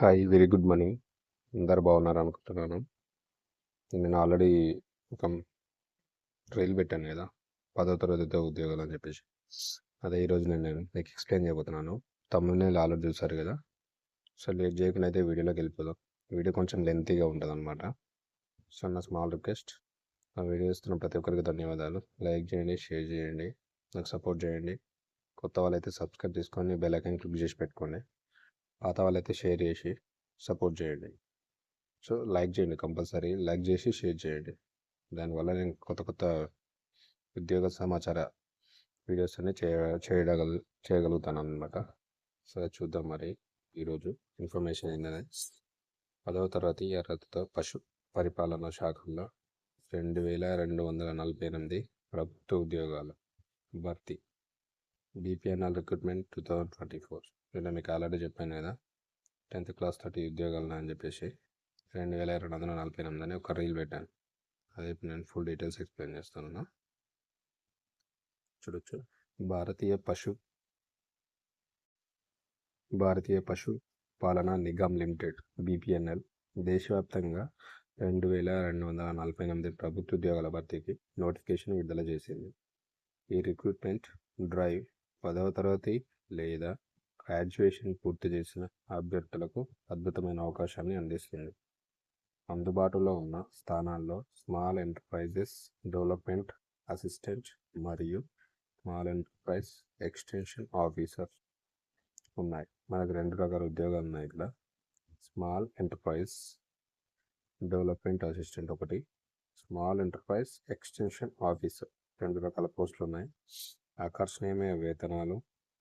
Hi very good morning. అందరు బాగున్నారు అనుకుంటున్నాను. నేను ఆల్రెడీ ఒక రైల్ పెట్టాను కదా పదో తరగతితో ఉద్యోగాలు అని చెప్పేసి. అదే ఈరోజు నేను నేను మీకు ఎక్స్ప్లెయిన్ చేయబోతున్నాను. తమిళ ఆల్రెడీ చూసారు కదా సో లేట్ చేయకుండా అయితే వీడియోలోకి వెళ్ళిపోదాం. వీడియో కొంచెం లెంతీగా ఉంటుంది అనమాట సో నా స్మాల్ రిక్వెస్ట్ ఆ వీడియో ఇస్తున్న ప్రతి ఒక్కరికి ధన్యవాదాలు. లైక్ చేయండి షేర్ చేయండి నాకు సపోర్ట్ చేయండి. కొత్త వాళ్ళైతే సబ్స్క్రైబ్ చేసుకొని బెల్ ఐకాన్ క్లిక్ చేసి పెట్టుకోండి. పాత వాళ్ళైతే షేర్ చేసి సపోర్ట్ చేయండి. సో లైక్ చేయండి కంపల్సరీ. లైక్ చేసి షేర్ చేయండి. దానివల్ల నేను కొత్త కొత్త ఉద్యోగ సమాచార వీడియోస్ అన్ని చేయ చేయగల చేయగలుగుతాను అనమాట సరే చూద్దాం మరి ఈరోజు ఇన్ఫర్మేషన్ ఏంటనే పదవ తరగతి అర్హతతో పశు పరిపాలన శాఖల్లో రెండు వేల రెండు వందల నలభై ఎనిమిది ప్రభుత్వ ఉద్యోగాలు భర్తీ. BPNL recruitment two thousand twenty four. నేను మీకు ఆల్రెడీ చెప్పాను కదా టెన్త్ క్లాస్ థర్టీ ఉద్యోగాలు అని చెప్పేసి రెండు వేల రెండు వందల నలభై ఎనిమిది అని ఒక రీల్ పెట్టాను. అదే ఇప్పుడు నేను ఫుల్ డీటెయిల్స్ ఎక్స్ప్లెయిన్ చేస్తాను చూడొచ్చు. భారతీయ పశు భారతీయ పశు పాలనా నిగమ్ లిమిటెడ్ బీపీఎన్ఎల్ దేశవ్యాప్తంగా రెండు వేల రెండు వందల నలభై ఎనిమిది ప్రభుత్వ ఉద్యోగాల భర్తీకి నోటిఫికేషన్ విడుదల చేసింది. ఈ రిక్రూట్మెంట్ డ్రైవ్ పదవ తరగతి లేదా గ్రాడ్యుయేషన్ పూర్తి చేసిన అభ్యర్థులకు అద్భుతమైన అవకాశాన్ని అందిస్తుంది. అందుబాటులో ఉన్న స్థానాల్లో స్మాల్ ఎంటర్ప్రైజెస్ డెవలప్మెంట్ అసిస్టెంట్ మరియు స్మాల్ ఎంటర్ప్రైజ్ ఎక్స్టెన్షన్ ఆఫీసర్ ఉన్నాయి. మనకు రెండు రకాల ఉద్యోగాలు ఉన్నాయి ఇక్కడ స్మాల్ ఎంటర్ప్రైజ్ డెవలప్మెంట్ అసిస్టెంట్ ఒకటి స్మాల్ ఎంటర్ప్రైజ్ ఎక్స్టెన్షన్ ఆఫీసర్ రెండు రకాల పోస్టులు ఉన్నాయి. ఆకర్షణీయమైన వేతనాలు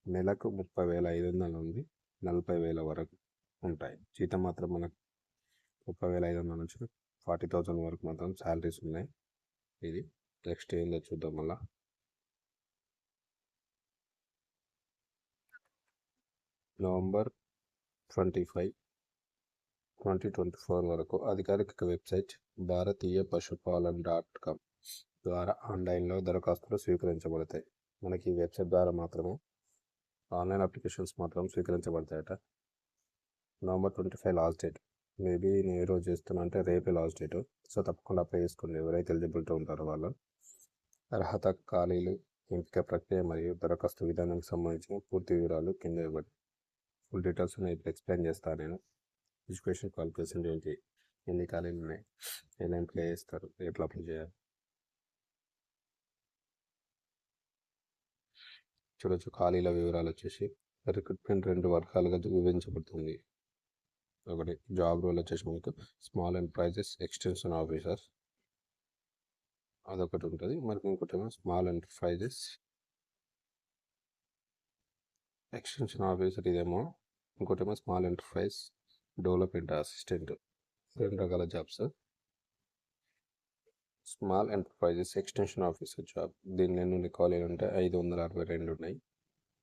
నెలకు ముప్పై వేల ఐదు వందల నుండి నలభై వేల వరకు ఉంటాయి. జీతం మాత్రం మనకు ముప్పై వేల ఐదు వందల నుంచి ఫార్టీ థౌజండ్ వరకు మాత్రం శాలరీస్ ఉన్నాయి. ఇది నెక్స్ట్ ఏందో చూద్దాం మళ్ళా. November twenty five twenty twenty four వరకు అధికారిక website Bharatiya Pashupalan dot com ద్వారా ఆన్లైన్లో దరఖాస్తులు స్వీకరించబడతాయి. మనకి ఈ వెబ్సైట్ ద్వారా మాత్రమే ఆన్లైన్ అప్లికేషన్స్ మాత్రం స్వీకరించబడతాయట. November twenty five last date maybe నేను ఏ రోజు చేస్తున్నా అంటే రేపే లాస్ట్ డేట్ సో తప్పకుండా అప్లై చేసుకోండి. ఎవరైతే ఎలిజిబిలిటీ ఉంటారో వాళ్ళు. అర్హత ఖాళీలు ఎంపిక ప్రక్రియ మరియు దరఖాస్తు విధానానికి సంబంధించిన పూర్తి వివరాలు కింద ఇవ్వండి ఫుల్ డీటెయిల్స్ నేను ఇప్పుడు ఎక్స్ప్లెయిన్ చేస్తాను నేను. ఎడ్యుకేషన్ క్వాలిఫికేషన్ ఏంటి? ఎన్ని ఖాళీలు ఉన్నాయి? ఎలా ఎంపిక చేస్తారు? ఎట్లా అప్లై చేయాలి? చూడొచ్చు ఖాళీల వివరాలు వచ్చేసి రిక్రూట్మెంట్ రెండు వర్గాలుగా విభజించబడుతుంది. ఒకటి జాబ్ రోల్ వచ్చేసి మనకు స్మాల్ ఎంటర్ప్రైజెస్ ఎక్స్టెన్షన్ ఆఫీసర్ అదొకటి ఉంటుంది. మనకి ఇంకోటి ఏమో స్మాల్ ఎంటర్ప్రైజెస్ ఎక్స్టెన్షన్ ఆఫీసర్ ఇదేమో ఇంకోటేమో స్మాల్ ఎంటర్ప్రైజ్ డెవలప్మెంట్ అసిస్టెంట్ రెండు రకాల jobs small enterprises extension officer job. దీనిలో నుండి కాలేజీలు ఉంటే ఐదు వందల అరవై రెండు ఉన్నాయి.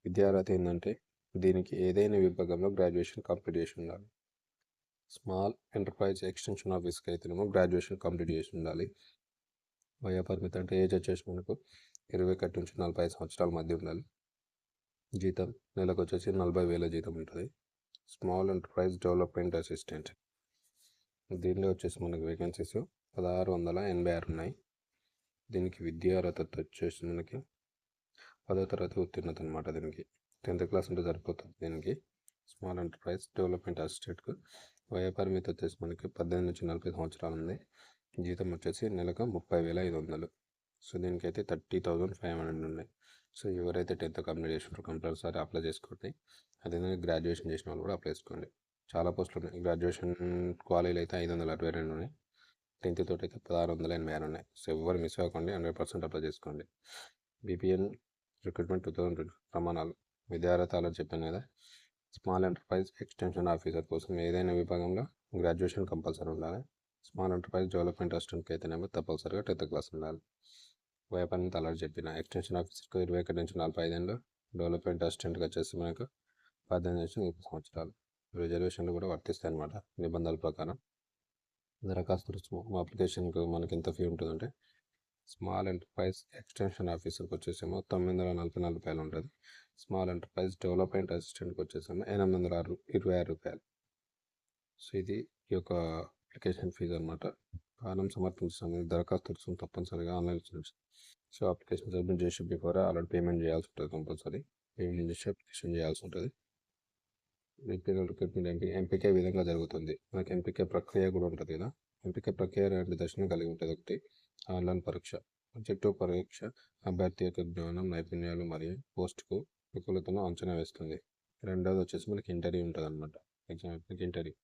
విద్యార్హత ఏంటంటే దీనికి ఏదైనా విభాగంలో గ్రాడ్యుయేషన్ కంప్లీట్ చేసి ఉండాలి. స్మాల్ ఎంటర్ప్రైజ్ ఎక్స్టెన్షన్ ఆఫీస్కి అయితేనేమో గ్రాడ్యుయేషన్ కంప్లీట్ చేసి ఉండాలి. వయోపరిమితి అంటే ఏజ్ వచ్చేసి మనకు ఇరవై ఒకటి నుంచి నలభై ఐదు సంవత్సరాల మధ్య ఉండాలి. జీతం నెలకు వచ్చేసి నలభై వేల జీతం ఉంటుంది. Small enterprise development assistant. దీనిలో వచ్చేసి మనకు వేకెన్సీస్ పదహారు వందల ఎనభై ఆరు ఉన్నాయి. దీనికి విద్యా అర్హత వచ్చేసి మనకి పదో తరగతి ఉత్తీర్ణత అనమాట దీనికి. టెన్త్ క్లాస్ ఉంటే సరిపోతుంది దీనికి. స్మాల్ ఎంటర్ప్రైజ్ డెవలప్మెంట్ అసిస్టెంట్కు వయ పరిమితి వచ్చేసి మనకి పద్దెనిమిది నుంచి నలభై సంవత్సరాలు ఉంది. జీతం వచ్చేసి నెలకు ముప్పై వేల ఐదు వందలు. సో దీనికైతే థర్టీ థౌజండ్ ఫైవ్ హండ్రెడ్ ఉన్నాయి. సో ఎవరైతే టెన్త్ కంప్లీట్ చేసినారో కంపల్సరీ అప్లై చేసుకోండి. అదేవిధంగా గ్రాడ్యుయేషన్ చేసిన వాళ్ళు కూడా అప్లై చేసుకోండి. చాలా పోస్టులు ఉన్నాయి. గ్రాడ్యుయేషన్ క్వాలీలు అయితే ఐదు వందల అరవై రెండు ఉన్నాయి. టెన్త్ తోటి అయితే పదహారు వందల ఎనభై ఆరు ఉన్నాయి సో ఎవరు మిస్ అవ్వకండి. హండ్రెడ్ పర్సెంట్ అప్లై చేసుకోండి. BPN recruitment two thousand twenty ప్రమాణాలు. విద్యార్హతలు చెప్పాను కదా. స్మాల్ ఎంటర్ప్రైజ్ ఎక్స్టెన్షన్ ఆఫీసర్ కోసం ఏదైనా విభాగంలో గ్రాడ్యుయేషన్ కంపల్సరీ ఉండాలి. స్మాల్ ఎంటర్ప్రైజ్ డెవలప్మెంట్ అసిస్టెంట్కి అయితేనేమో తప్పనిసరిగా టెన్త్ క్లాస్ ఉండాలి. వ్యాపారం అలా చెప్పిన ఎక్స్టెన్షన్ ఆఫీసర్కి ఇరవై ఒకటి నుంచి నలభై ఐదేళ్ళు డెవలప్మెంట్ అసిస్టెంట్గా వచ్చేసి మనకు పద్దెనిమిది నుంచి ముప్పై సంవత్సరాలు. రిజర్వేషన్లు కూడా వర్తిస్తాయి అన్నమాట నిబంధనల ప్రకారం. దరఖాస్తు అప్లికేషన్కి మనకి ఎంత ఫీ ఉంటుందంటే స్మాల్ ఎంటర్ప్రైజ్ ఎక్స్టెన్షన్ ఆఫీసర్కి వచ్చేసేమో తొమ్మిది వందల నలభై నాలుగు రూపాయలు ఉంటుంది స్మాల్ ఎంటర్ప్రైజ్ డెవలప్మెంట్ అసిస్టెంట్కి వచ్చేసేమో ఎనిమిది వందల ఆరు ఇరవై ఆరు రూపాయలు. సో ఇది ఈ యొక్క అప్లికేషన్ ఫీజు అనమాట కారణం సమర్పించడం దరఖాస్తు రుసుము తప్పనిసరిగా ఆన్లైన్ సో అప్లికేషన్ సబ్మిట్ చేసి బిఫోర్ ఆల్రెడీ పేమెంట్ చేయాల్సి ఉంటుంది కంపల్సరీ. పేమెంట్ చేసి అప్లికేషన్ చేయాల్సి ఉంటుంది రిపేర్ రిక్రూట్మెంట్ ఎంపిక విధంగా జరుగుతుంది. మనకి ఎంపిక ప్రక్రియ కూడా ఉంటుంది కదా. ఎంపిక ప్రక్రియ రెండు దశలను కలిగి ఉంటుంది ఒకటి. ఆన్లైన్ పరీక్ష. జట్టు పరీక్ష అభ్యర్థి యొక్క జ్ఞానం నైపుణ్యాలు మరియు పోస్ట్కు విపులతను అంచనా వేస్తుంది. రెండవది వచ్చేసి మనకి ఇంటర్వ్యూ ఉంటుంది అనమాట ఎగ్జామ్ ఇంటర్వ్యూ.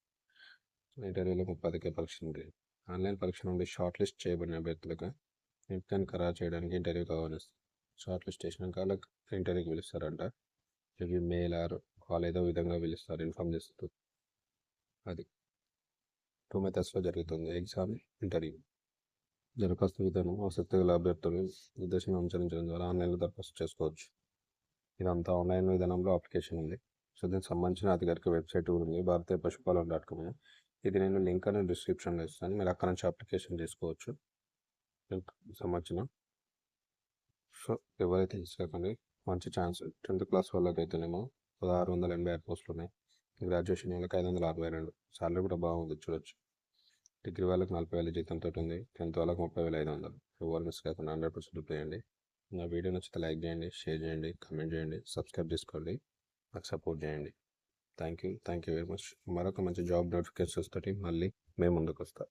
ఇంటర్వ్యూలో ముప్పై పరీక్ష ఉంటుంది ఆన్లైన్ పరీక్ష నుండి షార్ట్ లిస్ట్ చేయబడిన అభ్యర్థులకు ఎంపికను ఖరారు చేయడానికి ఇంటర్వ్యూ కావాలి షార్ట్ లిస్ట్ చేసిన వాళ్ళకి ఇంటర్వ్యూకి పిలుస్తారంట. ఇవి మెయిల్ ఆర్. కాల్ ఏదో విధంగా పిలుస్తారు ఇన్ఫామ్ చేస్తారు అది. టూ మెథడ్స్లో జరుగుతుంది ఎగ్జామ్ ఇంటర్వ్యూ. దరఖాస్తు విధానం ఆసక్తి గల అభ్యర్థులు నిర్దేశం అనుసరించడం ద్వారా ఆన్లైన్లో దరఖాస్తు చేసుకోవచ్చు. ఇదంతా ఆన్లైన్ విధానంలో అప్లికేషన్ ఉంది. సో దీనికి సంబంధించిన అధికారిక వెబ్సైట్ ఉంది భారతీయ పశుపాలన డాట్ కామ్ ఇది నేను లింక్ అనేది డిస్క్రిప్షన్లో ఇస్తాను. మీరు అక్కడ నుంచి అప్లికేషన్ చేసుకోవచ్చు. దీనికి సంబంధించిన. సో ఎవరైతే తీసుకోకండి మంచి ఛాన్స్. టెన్త్ క్లాస్ వాళ్ళకైతేనేమో అయితేనేమో పదహారు వందల ఎనభై ఆరు పోస్టులు ఉన్నాయి. గ్రాడ్యుయేషన్ వాళ్ళకి ఐదు వందల అరవై రెండు. సాలరీ కూడా బాగుంది చూడొచ్చు. డిగ్రీ వాళ్ళకి నలభై వేల జీతంతో ఉంది. టెన్త్ వాళ్ళకి ముప్పై వేల ఐదు వందలు. ఎవరు మిస్ కాకుండా హండ్రెడ్ పర్సెంట్ చేయండి. నా వీడియో నచ్చితే లైక్ చేయండి షేర్ చేయండి కమెంట్ చేయండి సబ్స్క్రైబ్ చేసుకోండి. నాకు సపోర్ట్ చేయండి. Thank you thank you very much మరొక మంచి జాబ్ నోటిఫికేషన్స్ తోటి మళ్ళీ మేము ముందుకు వస్తాం